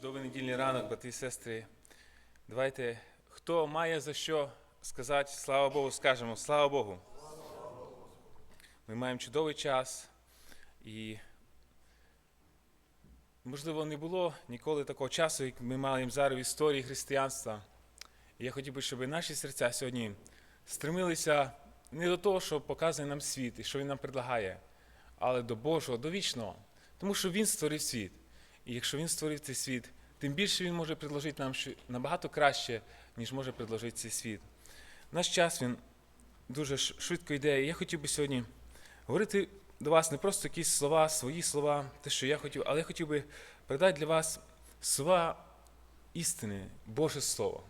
Чудовий недільний ранок, брати і сестри. Давайте, хто має за що сказати, слава Богу, скажемо, слава Богу. Ми маємо чудовий час і, можливо, не було ніколи такого часу, як ми маємо зараз в історії християнства. І я хотів би, щоб наші серця сьогодні стремилися не до того, що показує нам світ і що він нам предлагає, але до Божого, до вічного. Тому що Він створив світ. І якщо він створив цей світ, тим більше він може предложити нам набагато краще, ніж може предложити цей світ. Наш час він дуже швидко йде. Я хотів би сьогодні говорити до вас не просто якісь слова, свої слова, те, що я хотів, але я хотів би передати для вас слова істини, Боже Слово.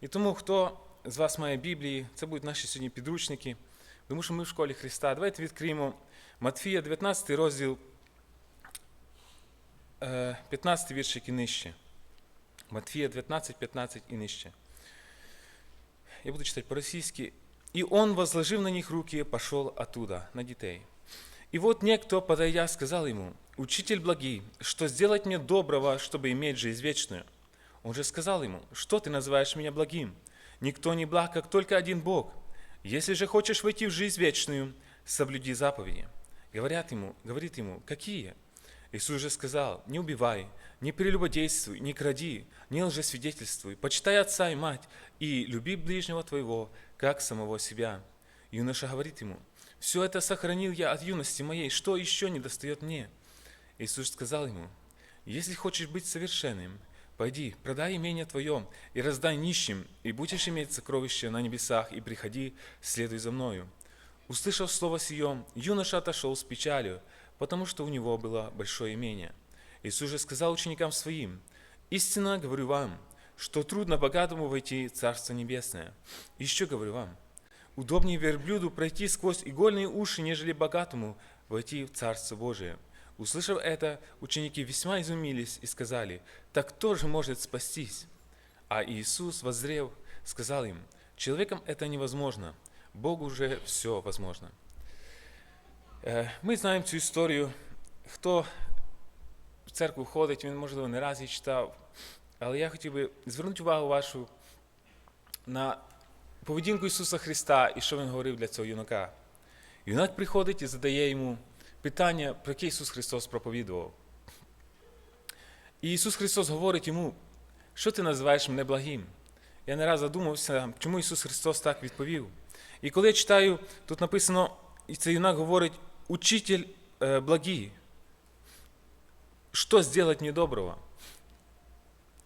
І тому, хто з вас має Біблії, це будуть наші сьогодні підручники, тому що ми в школі Христа. Давайте відкриємо Матфія, 19 розділ. Е, 15 віршик і нижче. Матфія 19, 15 и нижче. Я буду читать по-российски. «И он, возложив на них руки, пошел оттуда, на детей. И вот некто, подойдя, сказал ему, «Учитель благий, что сделать мне доброго, чтобы иметь жизнь вечную?» Он же сказал ему, «Что ты называешь меня благим? Никто не благ, как только один Бог. Если же хочешь войти в жизнь вечную, соблюди заповеди». Говорят ему, говорит ему, «Какие?» Иисус же сказал, не убивай, не прелюбодействуй, не кради, не лжесвидетельствуй, почитай отца и мать, и люби ближнего твоего, как самого себя. Юноша говорит ему, все это сохранил я от юности моей, что еще не достает мне? Иисус сказал ему, если хочешь быть совершенным, пойди, продай имение твое и раздай нищим, и будешь иметь сокровища на небесах, и приходи, следуй за мною. Услышав слово сие, юноша отошел с печалью, потому что у него было большое имение. Иисус же сказал ученикам своим, «Истинно говорю вам, что трудно богатому войти в Царство Небесное. Еще говорю вам, удобнее верблюду пройти сквозь игольные уши, нежели богатому войти в Царство Божие». Услышав это, ученики весьма изумились и сказали, «Так кто же может спастись?» А Иисус, воззрев, сказал им, «Человеком это невозможно, Богу же все возможно». Е, Ми знаємо цю історію. Хто в церкву ходить, він, можливо, не раз її читав. Але я хотів би звернути увагу вашу на поведінку Ісуса Христа і що Він говорив для цього юнака. Юнак приходить і задає йому питання, про яке Ісус Христос проповідував. І Ісус Христос говорить йому, що ти називаєш мене благим? Я не раз задумався, чому Ісус Христос так відповів. І коли я читаю, тут написано, і цей юнак говорить, учитель е, благий, що зробити мені доброго?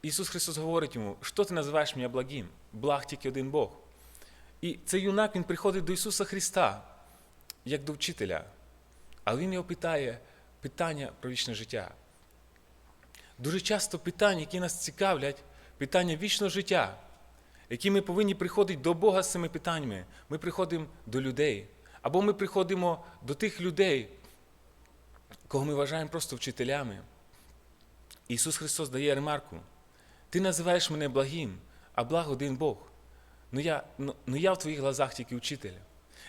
Ісус Христос говорить йому, що ти називаєш мене благим? Благ тільки один Бог. І цей юнак він приходить до Ісуса Христа, як до вчителя, але Він його питає питання про вічне життя. Дуже часто питання, які нас цікавлять, питання вічного життя, які ми повинні приходити до Бога з цими питаннями. Ми приходимо до людей. Або ми приходимо до тих людей, кого ми вважаємо просто вчителями. Ісус Христос дає ремарку. Ти називаєш мене благим, а благ один Бог. Ну я, ну, ну я в твоїх глазах тільки вчитель.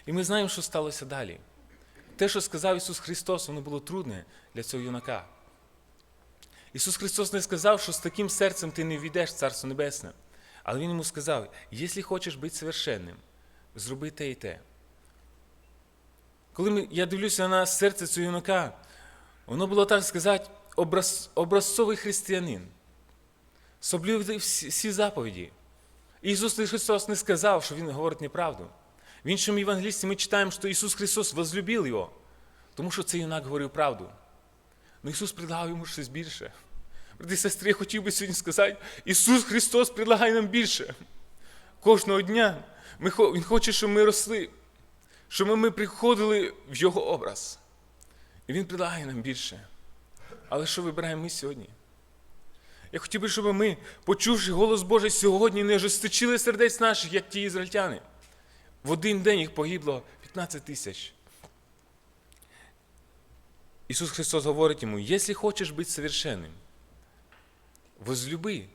І ми знаємо, що сталося далі. Те, що сказав Ісус Христос, воно було трудне для цього юнака. Ісус Христос не сказав, що з таким серцем ти не війдеш в Царство Небесне. Але Він йому сказав: якщо хочеш бути совершенним, зроби те і те. Коли я дивлюся на серце цього юнака, воно було, так сказати, образ, образцовий християнин. Соблюдив всі, заповіді. Ісус Христос не сказав, що Він говорить неправду. В іншому Євангелісті ми читаємо, що Ісус Христос возлюбив його, тому що цей юнак говорив правду. Ну Ісус предлагав йому щось більше. Брати сестри, я хотів би сьогодні сказати, Ісус Христос предлагає нам більше. Кожного дня Він хоче, щоб ми росли, щоб ми приходили в Його образ. І Він предлагає нам більше. Але що вибираємо ми сьогодні? Я хотів би, щоб ми, почувши голос Божий сьогодні, не ожесточили сердець наших, як ті ізраїльтяни. В один день їх погибло 15 тисяч. Ісус Христос говорить йому, якщо хочеш бути совершенним, возлюби.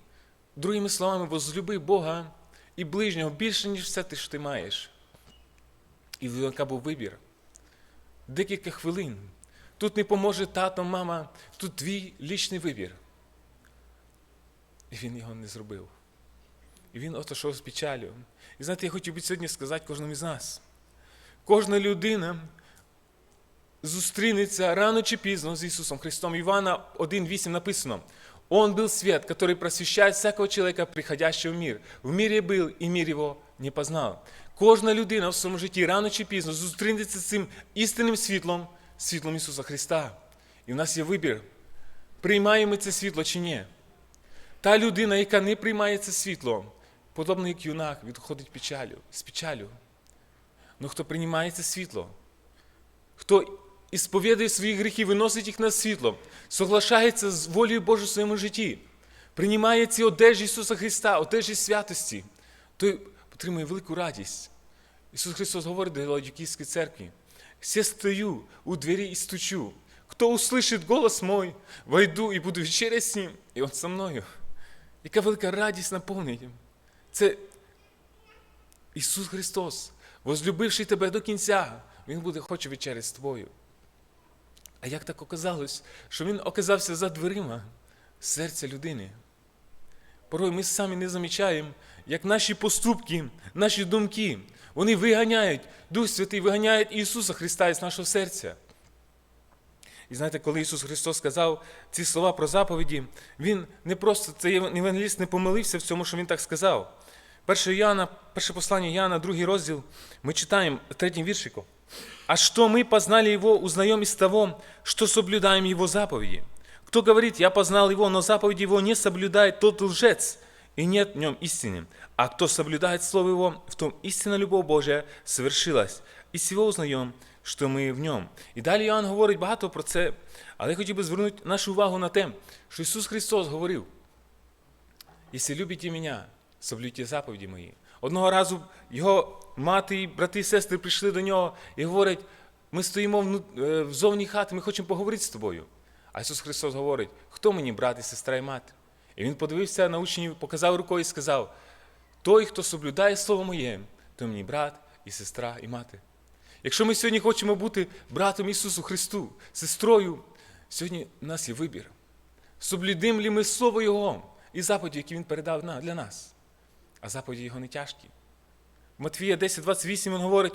Другими словами, возлюби Бога і ближнього більше, ніж все те, що ти маєш. І в юнака був вибір. Декілька хвилин. Тут не поможе тато, мама, тут твій лічний вибір. І він його не зробив. І він отошов з печалю. І знаєте, я хотів би сьогодні сказати кожному із нас. Кожна людина зустрінеться рано чи пізно з Ісусом Христом. Івана 1.8 написано. Он был свет, который просвещает всякого человека, приходящего в мир. В мире был, и мир его не познал. Кожна людина в своєму житті рано чи пізно зустрінеться з цим істинним світлом, світлом Ісуса Христа. І в нас є вибір, приймаємо це світло чи ні. Та людина, яка не приймає це світло, подобно як юнак, відходить печалю, з печалю. Ну хто приймає це світло, хто ісповідує свої гріхи, виносить їх на світло, соглашається з волею Божою в своєму житті, приймає ці одежі Ісуса Христа, одежі святості, той отримує велику радість. Ісус Христос говорить до Ладюкійській церкві, «Все стою у двері і стучу. Хто услышить голос мой, войду і буду вечерять з ним, і Он со мною. Яка велика радість наповнить. Це Ісус Христос, возлюбивши тебе до кінця, Він буде хоче вечеряти з тобою. А як так оказалось, що Він оказався за дверима серця людини? Порой ми самі не замічаємо, як наші поступки, наші думки, вони виганяють, Дух Святий виганяє Ісуса Христа із нашого серця. І знаєте, коли Ісус Христос сказав ці слова про заповіді, Він не просто, цей евангеліст не помилився в цьому, що Він так сказав. Перше, Яна, перше послання Яна, другий розділ, ми читаємо третім віршику. А что мы познали Его, узнаем из того, что соблюдаем Его заповеди. Кто говорит, я познал Его, но заповеди Его не соблюдает, тот лжец, и нет в нем истины. А кто соблюдает Слово Его, в том истинна любов Божия совершилась. І всього узнаємо, що ми в ньому. І далі Іоанн говорить багато про це, але я хотів би звернути нашу увагу на те, що Ісус Христос говорив, якщо любите мене, соблюйте заповіді мої. Одного разу його мати, і брати і сестри прийшли до нього і говорять, ми стоїмо е, в зовні хати, ми хочемо поговорити з тобою. А Ісус Христос говорить, хто мені брат і сестра і мати? І Він подивився на учнів, показав рукою і сказав, той, хто соблюдає Слово моє, то мені брат і сестра і мати. Якщо ми сьогодні хочемо бути братом Ісусу Христу, сестрою, сьогодні в нас є вибір. Соблюдимо ли ми Слово Його і заповіді, які Він передав для нас. А заповіді Його не тяжкі. Матвія 10, 28 він говорить,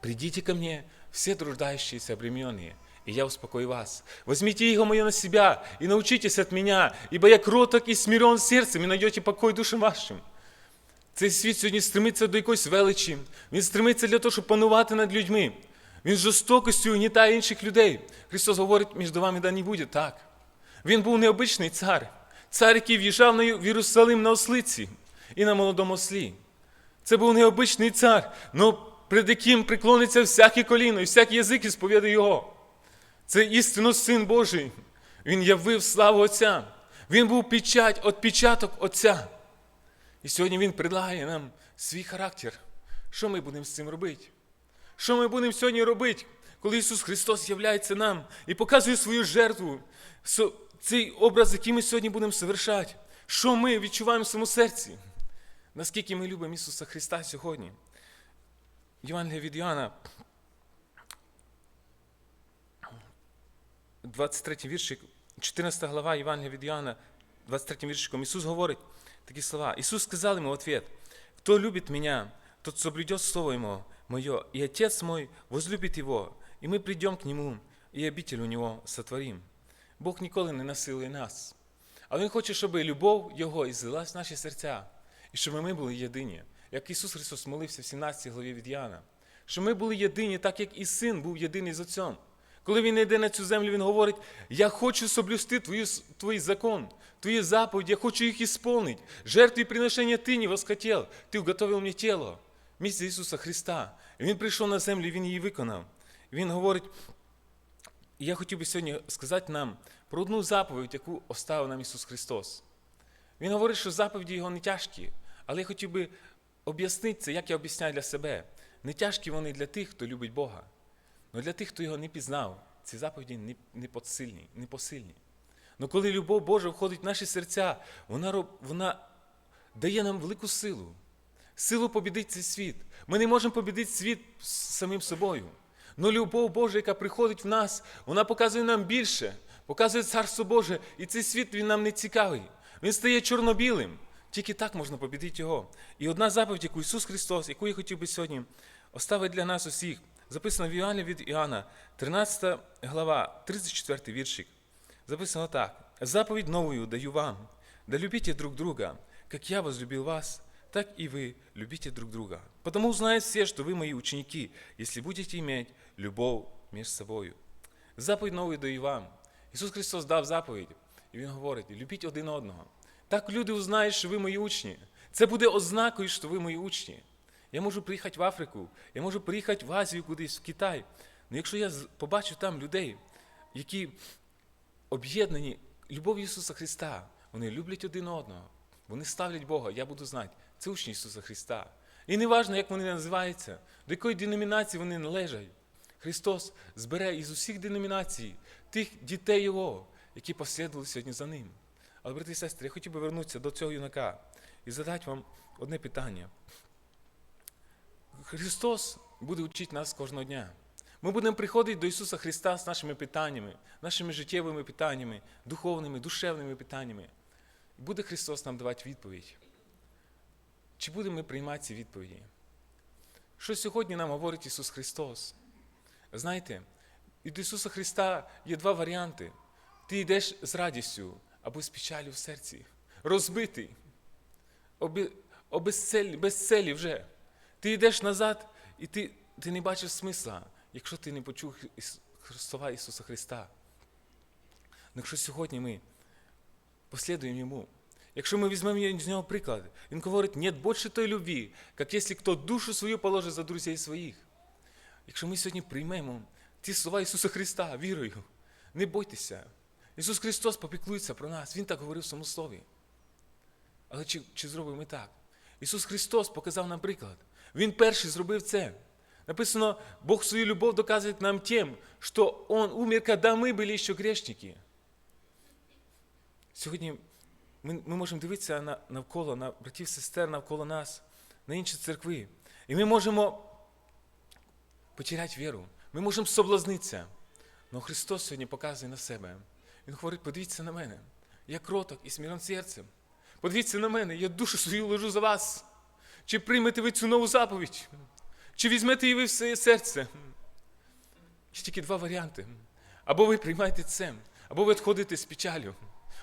«Придите ко мне, все труждающиеся обремененные, и я успокою вас. Возьмите его мое на себя и научитесь от меня, ибо я кроток и смирен серцем, и найдете покой душам вашим». Цей світ сьогодні стремиться до якоїсь величі. Він стремиться для того, щоб панувати над людьми. Він з жорстокістю угнітає інших людей. Христос говорить, між вами да не буде так. Він був необичний цар, цар, який в'їжджав в Єрусалим на ослиці і на молодому ослі. Це був необичний цар, але перед яким приклониться всяке коліно і всякий язик і сповідає його. Це істинно Син Божий. Він явив славу Отця. Він був печать, отпечаток Отця. І сьогодні Він предлагає нам свій характер. Що ми будемо з цим робити? Що ми будемо сьогодні робити, коли Ісус Христос являється нам і показує свою жертву, цей образ, який ми сьогодні будемо совершати? Що ми відчуваємо в своєму серці? Наскільки ми любимо Ісуса Христа сьогодні? Євангелія від Іоанна, 23 віршик, 14 глава Євангелія від Іоанна, 23 віршиком Ісус говорить такі слова. Ісус сказав йому в ответ, «Хто любить меня, тот соблюдет Слово Ему мое, и Отец мой возлюбит Его, и мы придем к Нему, и обитель у Него сотворим». Бог ніколи не насилує нас. Але Він хоче, щоб любов Його ізлилась в наші серця, і щоб ми були єдині, як Ісус Христос молився в 17 главі від Яна. Щоб ми були єдині, так як і син був єдиний з Отцем. Коли він йде на цю землю, він говорить: Я хочу соблюсти твою, твій закон, твої заповіді, я хочу їх ісполнити. Жертву і приношення ти не восхотів, ти уготовив мені тіло. Місце Ісуса Христа. І Він прийшов на землю, Він її виконав. Він говорить, я хотів би сьогодні сказати нам про одну заповідь, яку оставив нам Ісус Христос. Він говорить, що заповіді його не тяжкі, але я хотів би об'яснити це, як я об'ясняю для себе. Не тяжкі вони для тих, хто любить Бога. Але для тих, хто його не пізнав, ці заповіді не, посильні, не посильні. Але коли любов Божа входить в наші серця, вона, вона дає нам велику силу. Силу побідити цей світ. Ми не можемо побідити світ самим собою. Но любов Божа, яка приходить в нас, вона показує нам більше, показує Царство Боже, і цей світ він нам не цікавий. Він стає чорно-білим. Тільки так можна побідити його. І одна заповідь, яку Ісус Христос, яку я хотів би сьогодні оставити для нас усіх, записано в Іоанні від Іоанна, 13 глава, 34 віршик. Записано так. Заповедь новую даю вам, да любите друг друга, как я возлюбил вас, так и вы любите друг друга. Потому узнают все, что вы мои ученики, если будете иметь любовь между собою. Заповідь новий даю вам. Ісус Христос дав заповідь, і Він говорить: любіть один одного. Так люди узнають, що ви мої учні. Це буде ознакою, що ви мої учні. Я можу приїхати в Африку, я можу приїхати в Азію кудись, в Китай. Але якщо я побачу там людей, які об'єднані любов'ю Ісуса Христа, вони люблять один одного, вони ставлять Бога, я буду знати, це учні Ісуса Христа. І не важливо, як вони називаються, до якої деномінації вони належать. Христос збере із усіх деномінацій тих дітей Його, які послідували сьогодні за ним. Але, брати і сестри, я хотів би вернутися до цього юнака і задати вам одне питання. Христос буде вчити нас кожного дня. Ми будемо приходити до Ісуса Христа з нашими питаннями, нашими життєвими питаннями, духовними, душевними питаннями. Буде Христос нам давати відповідь. Чи будемо ми приймати ці відповіді? Що сьогодні нам говорить Ісус Христос? Знаєте, від Ісуса Христа є два варіанти. Ти йдеш з радістю або з печалю в серці, розбитий, обезцелі, безцелі вже. Ти йдеш назад, і ти, ти не бачиш смисла, якщо ти не почув слова Ісуса Христа. Ну, Якщо сьогодні ми послідуємо Йому, якщо ми візьмемо з нього приклад, Він говорить, нет більше той любві, як якщо хто душу свою положить за друзей своїх. Якщо ми сьогодні приймемо ті слова Ісуса Христа вірою, не бойтеся. Ісус Христос попіклується про нас, Він так говорив в своєму слові. Але чи, чи зробимо ми так? Ісус Христос показав нам приклад. Він перший зробив це. Написано, Бог свою любов доказує нам тим, що Он умер, коли ми були ще грешники. Сьогодні ми, ми можемо дивитися на, навколо, на братів, сестер навколо нас, на інші церкви. І ми можемо потеряти віру. Ми можемо соблазнитися. Але Христос сьогодні показує на себе. Він говорить, подивіться на мене. Я кроток і смірен серцем. Подивіться на мене, я душу свою ложу за вас. Чи приймете ви цю нову заповідь? Чи візьмете її ви в своє серце? Є тільки два варіанти. Або ви приймаєте це, або ви відходите з печалю.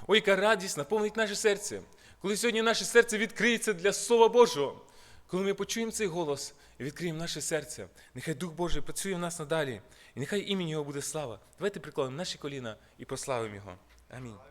Ой, яка радість наповнить наше серце. Коли сьогодні наше серце відкриється для Слова Божого, коли ми почуємо цей голос і відкриємо наше серце, нехай Дух Божий працює в нас надалі, і нехай імені Його буде слава. Давайте прикладемо наші коліна і прославимо Його. Амінь.